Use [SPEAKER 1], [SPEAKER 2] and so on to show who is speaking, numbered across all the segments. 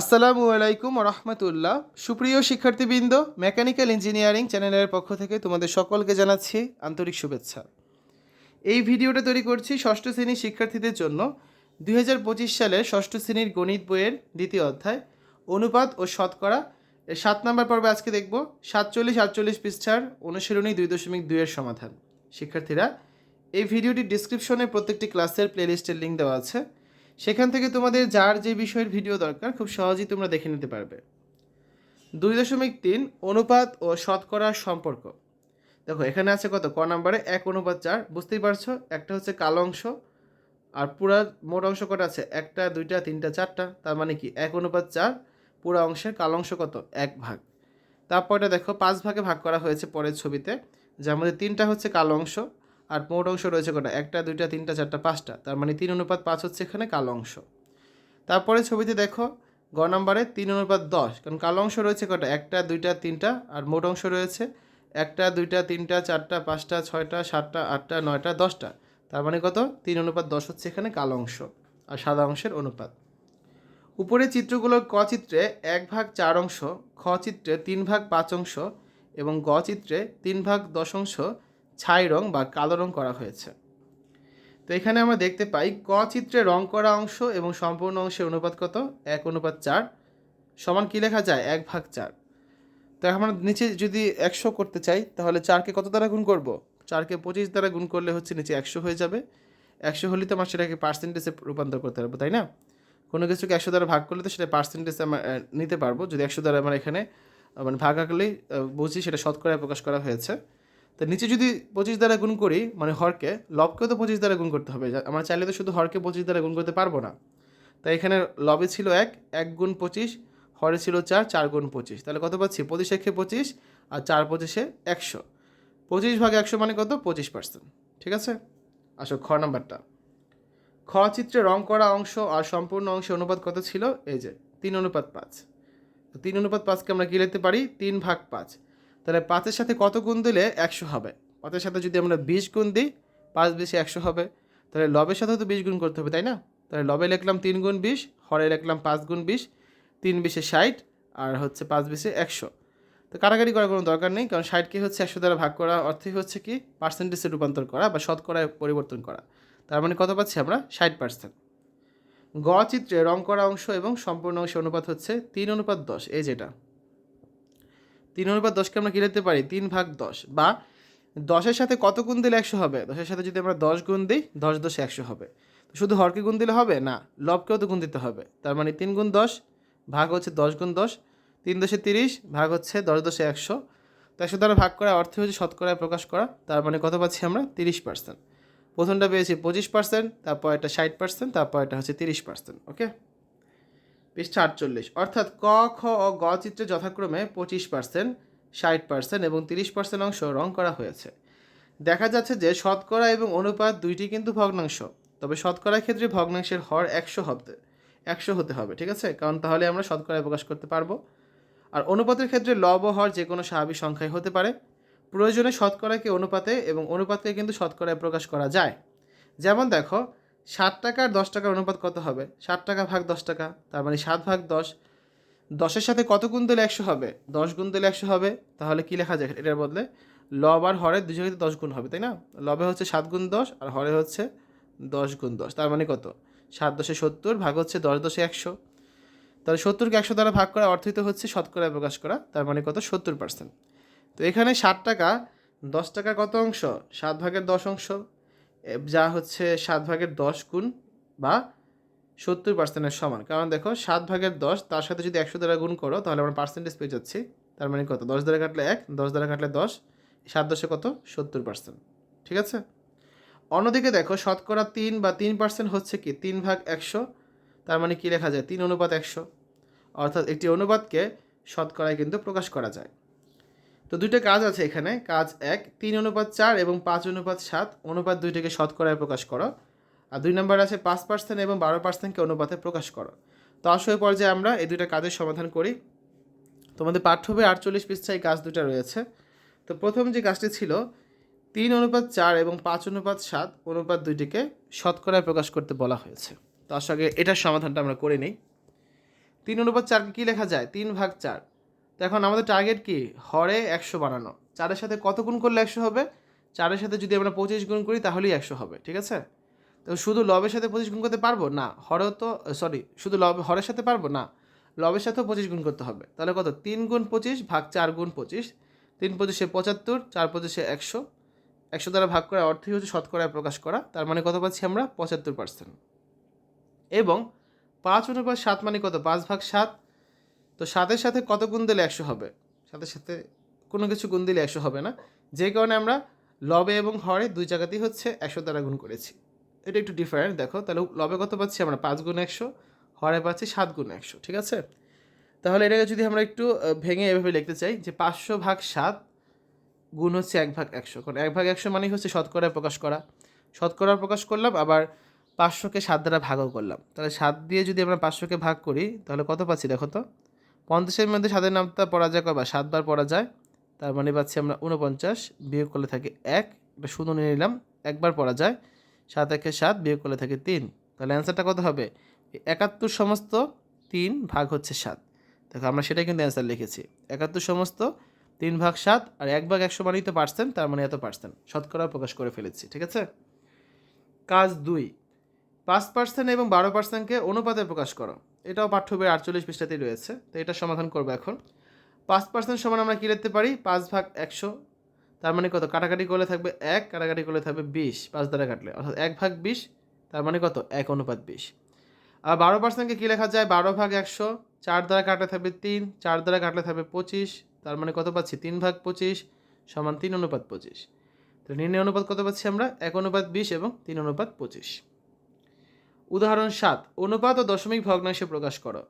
[SPEAKER 1] আসসালামু আলাইকুম রহমতুল্লাহ। সুপ্রিয় শিক্ষার্থীবৃন্দ, মেকানিক্যাল ইঞ্জিনিয়ারিং চ্যানেলের পক্ষ থেকে তোমাদের সকলকে জানাচ্ছি আন্তরিক শুভেচ্ছা। এই ভিডিওটা তৈরি করছি ষষ্ঠ শ্রেণির শিক্ষার্থীদের জন্য। দুই হাজার পঁচিশ সালের ষষ্ঠ শ্রেণির গণিত বইয়ের দ্বিতীয় অধ্যায়, অনুপাত ও শতকরা। এর সাত নম্বর পর্বে আজকে দেখব সাতচল্লিশ, আটচল্লিশ পৃষ্ঠার অনুশীলনী দুই দশমিক দুইয়ের সমাধান। শিক্ষার্থীরা, এই ভিডিওটি ডিসক্রিপশনে প্রত্যেকটি ক্লাসের প্লেলিস্টের লিঙ্ক দেওয়া আছে। সেখান থেকে তোমাদের যার যে বিষয়ের ভিডিও দরকার, খুব সহজেই তোমরা দেখে নিতে পারবে। দুই দশমিক তিন, অনুপাত ও শতকরার সম্পর্ক। দেখো, এখানে আছে কত? ক নাম্বারে এক অনুপাত চার, বুঝতেই পারছ? একটা হচ্ছে কালো অংশ, আর পুরা মোট অংশ কটা আছে? একটা, দুইটা, তিনটা, চারটা। তার মানে কি? এক অনুপাত চার, পুরা অংশের কালো অংশ কত? এক ভাগ। তারপরে দেখো, পাঁচ ভাগে ভাগ করা হয়েছে পরের ছবিতে। যার মধ্যে তিনটা হচ্ছে কালো অংশ আর মোট অংশ রয়েছে কটা? একটা, দুইটা, তিনটা, চারটা, পাঁচটা। তার মানে তিন অনুপাত পাঁচ হচ্ছে এখানে কালো অংশ। তারপরে ছবিতে দেখো, গ নম্বরে তিন অনুপাত দশ। কারণ কালো অংশ রয়েছে কটা? একটা, দুইটা, তিনটা। আর মোট অংশ রয়েছে একটা, দুইটা, তিনটা, চারটা, পাঁচটা, ছয়টা, সাতটা, আটটা, নয়টা, দশটা। তার মানে কত? তিন অনুপাত দশ হচ্ছে এখানে কালো অংশ আর সাদা অংশের অনুপাত। উপরে চিত্রগুলোর ক চিত্রে এক ভাগ চার অংশ, খ চিত্রে তিন ভাগ পাঁচ অংশ এবং গ চিত্রে তিন ভাগ দশ অংশ ছাই রং বা কালো রং করা হয়েছে। তো এখানে আমরা দেখতে পাই ক চিত্রে রং করা অংশ এবং সম্পূর্ণ অংশের অনুপাত কত? এক অনুপাত চার। সমান কী লেখা যায়? এক ভাগ চার। তো আমরা নিচে যদি একশো করতে চাই, তাহলে চারকে কত দ্বারা গুণ করব? চারকে পঁচিশ দ্বারা গুণ করলে হচ্ছে নিচে একশো হয়ে যাবে। একশো হলে তো আমার সেটাকে পার্সেন্টেজে রূপান্তর করতে পারব, তাই না? কোনো কিছুকে একশো দ্বারা ভাগ করলে তো সেটা পার্সেন্টেজ আমরা নিতে পারব। যদি একশো দ্বারা আমার এখানে মানে ভাগ আঁকলেই বুঝি সেটা শতকরায় প্রকাশ করা হয়েছে। তো নিচে যদি পঁচিশ দ্বারা গুণ করি মানে হরকে, লবকেও তো পঁচিশ দ্বারা গুণ করতে হবে। আমরা চাইলে তো শুধু হরকে পঁচিশ দ্বারা গুণ করতে পারব না। তাই এখানে লবে ছিল এক এক গুণ পঁচিশ, হরে ছিল চার চার গুণ পঁচিশ। তাহলে কত পাচ্ছি? পঁচিশ একে পঁচিশ আর চার পঁচিশে একশো। পঁচিশ ভাগে একশো মানে কত? পঁচিশ পার্সেন্ট। ঠিক আছে? আসো খ নাম্বারটা। খ চিত্রে রং করা অংশ আর সম্পূর্ণ অংশে অনুপাত কত ছিল? এই যে, তিন অনুপাত পাঁচ। তিন অনুপাত পাঁচকে আমরা কী লিখতে পারি? তিন ভাগ পাঁচ। তাহলে পাঁচের সাথে কত গুণ দিলে একশো হবে? পাঁচের সাথে যদি আমরা বিশ গুণ দিই, পাঁচ বেশি একশো হবে। তাহলে লবের সাথে তো বিশ গুণ করতে হবে, তাই না? তাহলে লবে লিখলাম তিন গুণ বিশ, হরে লিখলাম পাঁচ গুণ বিশ, তিন বিশে ষাট, আর হচ্ছে পাঁচ বিশে একশো। তো কারাগারি করার কোনো দরকার নেই, কারণ ষাটকে হচ্ছে একশো দ্বারা ভাগ করা অর্থই হচ্ছে কি? পার্সেন্টেজে রূপান্তর করা বা শতকরায় পরিবর্তন করা। তার মানে কত পাচ্ছি আমরা? ষাট পার্সেন্ট গ চিত্রে রং করা অংশ এবং সম্পূর্ণ অংশ অনুপাত হচ্ছে তিন অনুপাত দশ, এই যেটা তিন অনুপাত দশকে আমরা কী লিখতে পারি? তিন ভাগ দশ। বা দশের সাথে কত গুণ দিলে একশো হবে? দশের সাথে যদি আমরা দশ গুণ দিই, দশ দশে একশো হবে। শুধু হরকে গুণ দিলে হবে? না, লবকেও তো গুণ দিতে হবে। তার মানে তিন গুণ দশ ভাগ হচ্ছে দশ গুণ দশ। তিন দশে তিরিশ ভাগ হচ্ছে দশ দশে একশো। তো একশো দ্বারা ভাগ করা অর্থ হচ্ছে শতকরায় প্রকাশ করা। তার মানে কত পাচ্ছি আমরা? তিরিশ পার্সেন্ট। প্রথমটা পেয়েছি পঁচিশ পার্সেন্ট, তারপর এটা ষাট পার্সেন্ট, তারপর এটা হচ্ছে তিরিশ পার্সেন্ট ওকে পৃষ্ঠা আটচল্লিশ। অর্থাৎ ক, খ ও গ চিত্রে যথাক্রমে পঁচিশ পার্সেন্ট ষাট পার্সেন্ট এবং তিরিশ পার্সেন্ট অংশ রং করা হয়েছে। দেখা যাচ্ছে যে শতকরা এবং অনুপাত দুইটি কিন্তু ভগ্নাংশ, তবে শতকরার ক্ষেত্রে ভগ্নাংশের হর একশো হতে একশো হতে হবে, ঠিক আছে? কারণ তাহলে আমরা শতকরায় প্রকাশ করতে পারব। আর অনুপাতের ক্ষেত্রে লব হর যে কোনো স্বাভাবিক সংখ্যায় হতে পারে। প্রয়োজনে শতকরাকে অনুপাতে এবং অনুপাতকে কিন্তু শতকরায় প্রকাশ করা যায়। যেমন দেখো ষাট টাকা আর দশ টাকার অনুপাত কত হবে? ষাট টাকা ভাগ দশ টাকা, তার মানে সাত ভাগ দশ। দশের সাথে কত গুণ দিলে একশো হবে? দশ গুণ দিলে একশো হবে, তাহলে কী লেখা যায় এটার বদলে? লব আর হরের দুজনেতে দশ গুণ হবে, তাই না? লবে হচ্ছে সাত গুণ দশ আর হরে হচ্ছে দশ গুণ দশ, তার মানে কত? সাত দশে সত্তর ভাগ হচ্ছে দশ দশে একশো। তাহলে সত্তরকে একশো দ্বারা ভাগ করা অর্থিত হচ্ছে শতকরা প্রকাশ করা, তার মানে কত? সত্তর পার্সেন্ট তো এখানে ষাট টাকা, দশ টাকার কত অংশ? সাত ভাগের দশ অংশ। যা হচ্ছে সাত ভাগের দশ গুণ বা সত্তর পার্সেন্টের সমান। কারণ দেখো, সাত ভাগের দশ, তার সাথে যদি একশো দ্বারা গুণ করো, তাহলে আমরা পার্সেন্টেজ পেয়ে যাচ্ছি। তার মানে কত? দশ দ্বারা কাটলে এক, দশ দ্বারা কাটলে দশ, সাত দশে কত? সত্তর পার্সেন্ট ঠিক আছে? অন্যদিকে দেখো, শতকরা তিন বা তিন পার্সেন্ট হচ্ছে কি? তিন ভাগ একশো, তার মানে কী লেখা যায়? তিন অনুপাত একশো। অর্থাৎ একটি অনুপাতকে শতকরায় কিন্তু প্রকাশ করা যায়। তো দুইটা কাজ আছে এখানে। কাজ এক, তিন অনুপাত চার এবং পাঁচ অনুপাত সাত। অনুপাত দুইটাকে শতকরায় প্রকাশ করো। আর দুই নম্বর আছে পাঁচ পার্সেন্ট এবং বারো পার্সেন্টকে অনুপাতে প্রকাশ করো। তো আসলে পর্যায়ে আমরা এই দুইটা কাজের সমাধান করি। তোমাদের পাঠ্য বই আটচল্লিশ পৃষ্ঠায় কাজ দুটো রয়েছে। তো প্রথম যে কাজটি ছিল, তিন অনুপাত চার এবং পাঁচ অনুপাত সাত, অনুপাত দুইটিকে শতকরায় প্রকাশ করতে বলা হয়েছে। তো আসলে এটার সমাধানটা আমরা করে নিই। তিন অনুপাত চারকে কী লেখা যায়? তিন ভাগ চার। তো এখন আমাদের টার্গেট কি? হরে একশো বানানো। চারের সাথে কত গুণ করলে একশো হবে? চারের সাথে যদি আমরা পঁচিশ গুণ করি, তাহলেই একশো হবে, ঠিক আছে? তো শুধু লবের সাথে পঁচিশ গুণ করতে পারব? না। হরেও তো সরি শুধু লব, হরের সাথে পারব? না। লবের সাথেও পঁচিশ গুণ করতে হবে। তাহলে কত? তিন গুণ পঁচিশ ভাগ চার গুণ পঁচিশ। তিন পঁচিশে পঁচাত্তর, চার পঁচিশে একশো। একশো দ্বারা ভাগ করার অর্থই হচ্ছে শতকরায় প্রকাশ করা। তার মানে কত পাচ্ছি আমরা? পঁচাত্তর পার্সেন্ট এবং পাঁচ অনুপাত সাত মানে কত? পাঁচ ভাগ সাত তো সাতের সাথে কত গুণ দিলে একশো হবে? সাথে সাথে কোনো কিছু গুণ দিলে একশো হবে না। যে কারণে আমরা লবে এবং হরে দুই জায়গাতেই হচ্ছে একশো দ্বারা গুণ করেছি। এটা একটু ডিফারেন্ট দেখো। তাহলে লবে কত পাচ্ছি? আমরা পাঁচ গুণ একশো, হরে পাচ্ছি সাত গুণ একশো, ঠিক আছে? তাহলে এটাকে যদি আমরা একটু ভেঙে এভাবে লিখতে চাই যে পাঁচশো ভাগ সাত গুণ হচ্ছে এক ভাগ একশো। কারণ এক ভাগ একশো মানেই হচ্ছে শতকরায় প্রকাশ করা। শতকরা প্রকাশ করলাম, আবার পাঁচশোকে সাত দ্বারা ভাগও করলাম। তাহলে সাত দিয়ে যদি আমরা পাঁচশোকে ভাগ করি, তাহলে কত পাচ্ছি দেখো তো? পঞ্চাশের মধ্যে সাতের নামটা পড়া যায় কয়বার? সাতবার পড়া যায়। তার মানে পাচ্ছি আমরা উনপঞ্চাশ বিয়োগ করলে থাকে এক। এটা শূন্য নিয়ে নিলাম, একবার পড়া যায়। সাত একে সাত, বিয়োগ করলে থাকে তিন। তাহলে অ্যান্সারটা কত হবে? একাত্তর সমস্ত তিন ভাগ হচ্ছে সাত। দেখো আমরা সেটাই কিন্তু অ্যান্সার লিখেছি। একাত্তর সমস্ত তিন ভাগ সাত আর এক ভাগ একশো মানেই তো পার্সেন্ট তার মানে এত পার্সেন্ট শতকরা প্রকাশ করে ফেলেছি, ঠিক আছে? কাজ দুই। পাঁচ পার্সেন্ট এবং বারো পার্সেন্টকে অনুপাতে প্রকাশ করো। এটাও পাঠ্য বইয়ের আটচল্লিশ পৃষ্ঠাতেই রয়েছে, তো এটা সমাধান করব এখন। পাঁচ পার্সেন্ট সমান আমরা কী লিখতে পারি? পাঁচ ভাগ একশো, তার মানে কত? কাটাকাটি করলে থাকবে এক, কাটাকাটি করলে থাকবে বিশ, পাঁচ দ্বারা কাটলে, অর্থাৎ এক ভাগ বিশ, তার মানে কত? এক অনুপাত বিশ। আর বারো পার্সেন্টকে কী লেখা যায়? বারো ভাগ একশো, চার দ্বারা কাটলে থাকবে তিন, চার দ্বারা কাটলে থাকবে পঁচিশ, তার মানে কত পাচ্ছি? তিন ভাগ পঁচিশ সমান তিন অনুপাত পঁচিশ। তো নির্ণয় অনুপাত কত পাচ্ছি আমরা? এক অনুপাত বিশ এবং তিন অনুপাত পঁচিশ। উদাহরণ সাত, অনুপাত ও দশমিক ভগ্নাংশে প্রকাশ করো।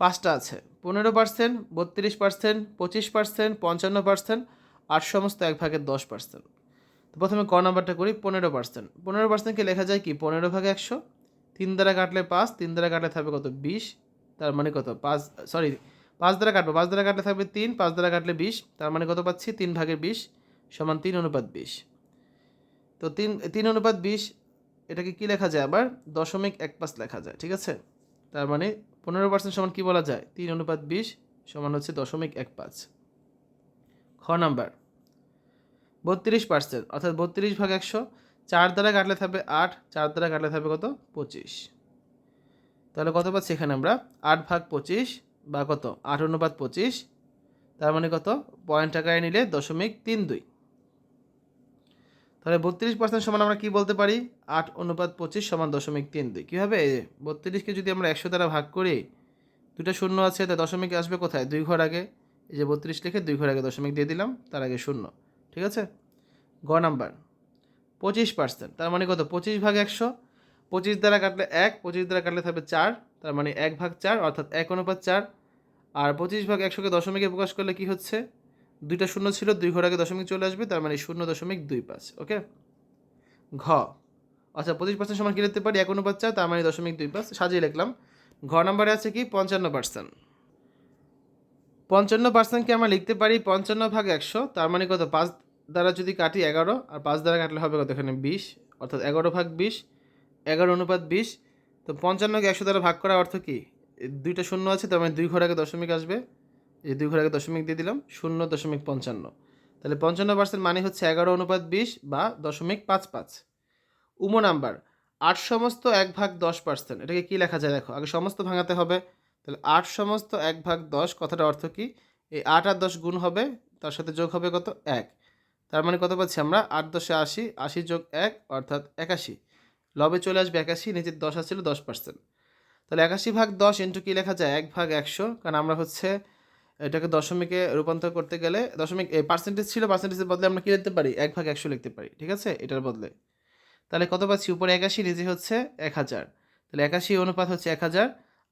[SPEAKER 1] পাঁচটা আছে, পনেরো পার্সেন্ট, বত্রিশ পার্সেন্ট, পঁচিশ পার্সেন্ট, পঞ্চান্ন পার্সেন্ট আর সমস্ত এক ভাগের দশ পার্সেন্ট। তো প্রথমে ক নাম্বারটা করি, পনেরো পার্সেন্ট। পনেরো পার্সেন্টকে লেখা যায় কি, পনেরো ভাগে একশো, তিন দ্বারা কাটলে পাঁচ, তিন দ্বারা কাটলে থাকবে কত, বিশ, তার মানে কত, পাঁচ সরি পাঁচ দ্বারা কাটবো, পাঁচ দ্বারা কাটলে থাকবে তিন, পাঁচ দ্বারা কাটলে বিশ, তার মানে কত পাচ্ছি, তিন ভাগের বিশ সমান তিন অনুপাত বিশ। তো তিন তিন অনুপাত বিশ এটাকে কি লেখা যায় আবার? দশমিক এক পাঁচ লেখা যায়, ঠিক আছে? তার মানে পনেরো পার্সেন্ট সমান কি বলা যায়? তিন অনুপাত বিশ সমান হচ্ছে দশমিক এক পাঁচ। খ নাম্বার। বত্রিশ পার্সেন্ট, অর্থাৎ বত্রিশ ভাগ একশো, চার দ্বারা কাটলে থাকবে আট, চার দ্বারা কাটলে থাকবে কত? পঁচিশ। তাহলে কত পাচ্ছি এখানে আমরা? আট ভাগ পঁচিশ বা কত? আট অনুপাত পঁচিশ, তার মানে কত? পয়েন্ট টাকায় নিলে দশমিক তিন দুই। তাহলে বত্রিশ পার্সেন্ট সমান আমরা কি বলতে পারি? আট অনুপাত পঁচিশ সমান দশমিক তিন দুই। কীভাবে? বত্রিশকে যদি আমরা একশো দ্বারা ভাগ করি দুটো শূন্য আছে তা দশমিক আসবে কোথায়? দুই ঘর আগে। এই যে বত্রিশ লিখে দুই ঘর আগে দশমিক দিয়ে দিলাম, তার আগে শূন্য। ঠিক আছে? গ নাম্বার। পঁচিশ পার্সেন্ট তার মানে কত? পঁচিশ ভাগ একশো। পঁচিশ দ্বারা কাটলে এক, পঁচিশ দ্বারা কাটলে থাকবে চার, তার মানে এক ভাগ চার, অর্থাৎ এক অনুপাত চার। আর পঁচিশ ভাগ একশোকে দশমিকে প্রকাশ করলে কি হচ্ছে? দুইটা শূন্য ছিল, দুই ঘর আগে দশমিক চলে আসবে, তার মানে শূন্য দশমিক দুই পাঁচ, ওকে? ঘ আচ্ছা পঁচিশ পার্সেন্ট সমান কী লিখতে পারি? এক অনুপাত চার তার মানে দশমিক দুই পাঁচ, সাজিয়ে লিখলাম। ঘ নাম্বারে আছে কি? পঞ্চান্ন পার্সেন্ট পঞ্চান্ন পার্সেন্টকে আমরা লিখতে পারি? পঞ্চান্ন ভাগ একশো, তার মানে কত? পাঁচ দ্বারা যদি কাটি এগারো, আর পাঁচ দ্বারা কাটলে হবে কত এখানে? বিশ, অর্থাৎ এগারো ভাগ বিশ, এগারো অনুপাত বিশ। তো পঞ্চান্নকে একশো দ্বারা ভাগ করার অর্থ কি? দুইটা শূন্য আছে, তার মানে দুই ঘর আগে দশমিক আসবে। এই দুই ঘর আগে দশমিক দিয়ে দিলাম, শূন্য দশমিক পঞ্চান্ন। তাহলে পঞ্চান্ন পার্সেন্ট মানে হচ্ছে এগারো অনুপাত বিশ বা দশমিক পাঁচ পাঁচ। উমো নাম্বার, আট সমস্ত এক ভাগ দশ পার্সেন্ট। এটাকে কী লেখা যায় দেখো, আগে সমস্ত ভাঙাতে হবে। তাহলে আট সমস্ত এক ভাগ দশ কথাটা অর্থ কী? এই আট আর দশ গুণ হবে, তার সাথে যোগ হবে কত? এক। তার মানে কত পাচ্ছি আমরা? আট দশে আশি আশি যোগ এক, অর্থাৎ একাশি। লবে চলে আসবে একাশি নিচের দশ আসছিল দশ পার্সেন্ট। তাহলে একাশি ভাগ দশ ইন্টু কী লেখা যায়? এক ভাগ একশো, কারণ আমরা হচ্ছে এটাকে দশমিকে রূপান্তর করতে গেলে দশমিক পার্সেন্টেজ ছিল পার্সেন্টেজের বদলে আমরা কী লিখতে পারি? এক ভাগ একশো লিখতে পারি, ঠিক আছে? এটার বদলে। তাহলে কত পাচ্ছি? উপরে একাশি, নিচে হচ্ছে এক হাজার। তাহলে একাশি অনুপাত হচ্ছে এক হাজার,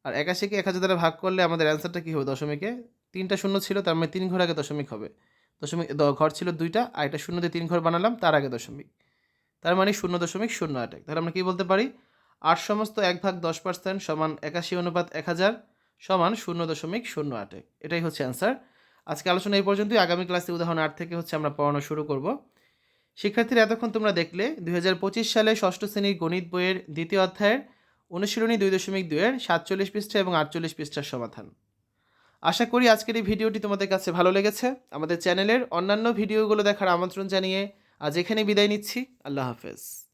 [SPEAKER 1] আর একাশিকে এক হাজার দ্বারা ভাগ করলে আমাদের অ্যান্সারটা কী হবে? দশমিকে? তিনটা শূন্য ছিল, তার মানে তিন ঘর আগে দশমিক হবে। দশমিক ঘর ছিল দুইটা, আর এটা শূন্য দিয়ে তিন ঘর বানালাম, তার আগে দশমিক। তার মানে শূন্য দশমিক শূন্য আট তাহলে আমরা কী বলতে পারি? আট সমস্ত এক ভাগ দশ পার্সেন্ট সমান একাশি অনুপাত এক হাজার সমান শূন্য দশমিক শূন্য আট। এটাই হচ্ছে অ্যান্সার আজকে আলোচনা এই পর্যন্তই। আগামী ক্লাসে উদাহরণ আট থেকে হচ্ছে আমরা পড়ানো শুরু করব। শিক্ষার্থীরা, এতক্ষণ তোমরা দেখলে দুই হাজার পঁচিশ সালে ষষ্ঠ শ্রেণির গণিত বইয়ের দ্বিতীয় অধ্যায়ের অনুশীলনী দুই দশমিক দুইয়ের সাতচল্লিশ পৃষ্ঠা এবং আটচল্লিশ পৃষ্ঠার সমাধান। আশা করি আজকের এই ভিডিওটি তোমাদের কাছে ভালো লেগেছে। আমাদের চ্যানেলের অন্যান্য ভিডিওগুলো দেখার আমন্ত্রণ জানিয়ে আজ এখানে বিদায় নিচ্ছি। আল্লাহ হাফেজ।